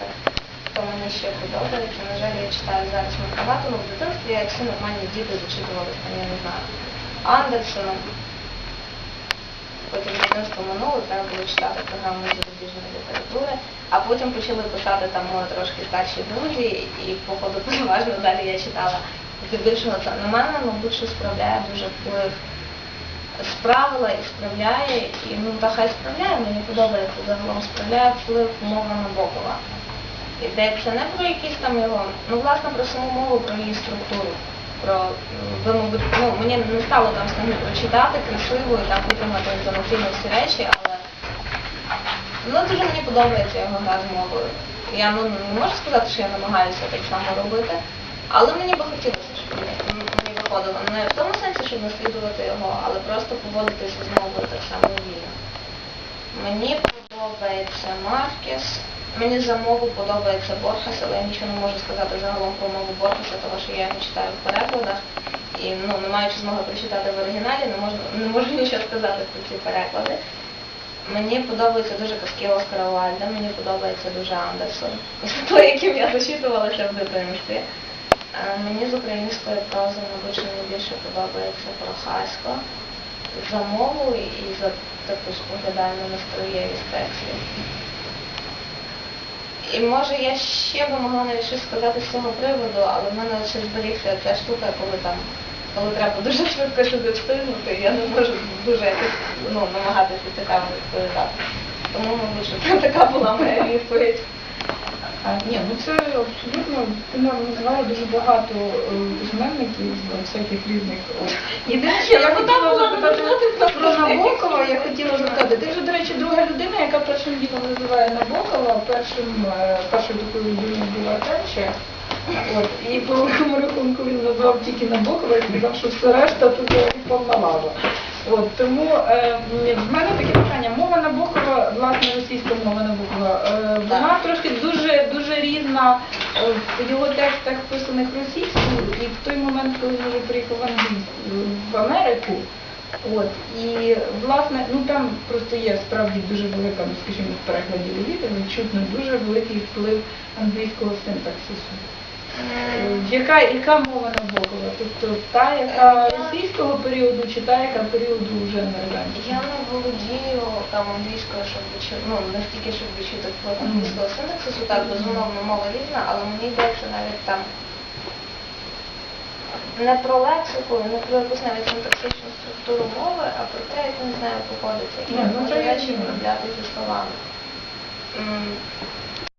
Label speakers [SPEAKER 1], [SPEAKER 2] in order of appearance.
[SPEAKER 1] так, хто мені ще подобається. На жаль, я читаю зараз багато, ну в дитинстві як всі нормальні діти зачитувалися, там, я не знаю, Андерсона. Потім дитинство минуло, треба було читати програму зарубіжної літератури, а потім почали писати там мої трошки старші друзі, і походу переважно далі я читала. Здебільшого це на мене, мабуть, що справляє дуже вплив справила і справляє, і ну та хай справляє, мені подобається загалом справляє вплив мова Набокова. Йдеться не про якісь там його, ну власне про саму мову, про її структуру. Про ви, мабуть, ну мені не стало там самі прочитати красиво і так витримати інтонаційно всі речі, але ну дуже мені подобається його гра з мовою. Я ну не можу сказати, що я намагаюся так само робити, але мені би хотілося, щоб мені, мені виходило не в тому сенсі, щоб наслідувати його, але просто поводитися з мовою так само вільно. Мені подобається Маркес. Мені за мову подобається Борхес, але я нічого не можу сказати загалом про мову Борхеса, тому що я його читаю в перекладах. І ну, не маючи змоги прочитати в оригіналі, не можу, не можу нічого сказати про ці переклади. Мені подобаються дуже казки Оскара Уальда, мені подобається дуже Андерсон. Той, яким я зачитувалася в дитинстві. Мені з української прози, мабуть, що найбільше подобається Прохасько за мову і за таку споглядальну настроєвість текстів. І може я ще би могла навіть щось сказати з цього приводу, але в мене ще зберігся ця штука, коли там, коли треба дуже швидко сюди встигнути, я не можу дуже ну, намагатися цікаво відповідати. Тому, мабуть, що така була моя відповідь.
[SPEAKER 2] Ні, ну це абсолютно ти нам називала дуже багато е, письменників е, всяких різних. Єдине, що я хотіла запитати про Набокова, я хотіла запитати. Ти вже, до речі, друга людина, яка першим ділом називає Набокова, першим, е, першою такою людиною була Тенче. От, і по великому рахунку він назвав тільки Набокова і сказав, що все решта тут повна лава. От, тому е, в мене таке питання. Мова Набокова, власне, російська мова Набокова, е, вона трошки різна е, в його текстах писаних російською і в той момент, коли він приїхав в Америку. От, і власне, ну там просто є справді дуже велика, ну скажімо, в перекладі левіти, відчутно дуже великий вплив англійського синтаксису. Е, Яка, яка мова Набокова? Тобто та, яка російського періоду, чи та, яка періоду вже американського?
[SPEAKER 1] Я не володію там англійською, щоб відчути, ну настільки, щоб відчути вплив англійського синтаксису, так безумовно мова різна, але мені йдеться навіть там не про лексику, не про якусь навіть синтаксичну структуру мови, а про те, як він з нею походиться і як
[SPEAKER 2] ну,
[SPEAKER 1] може речі виробляти зі словами.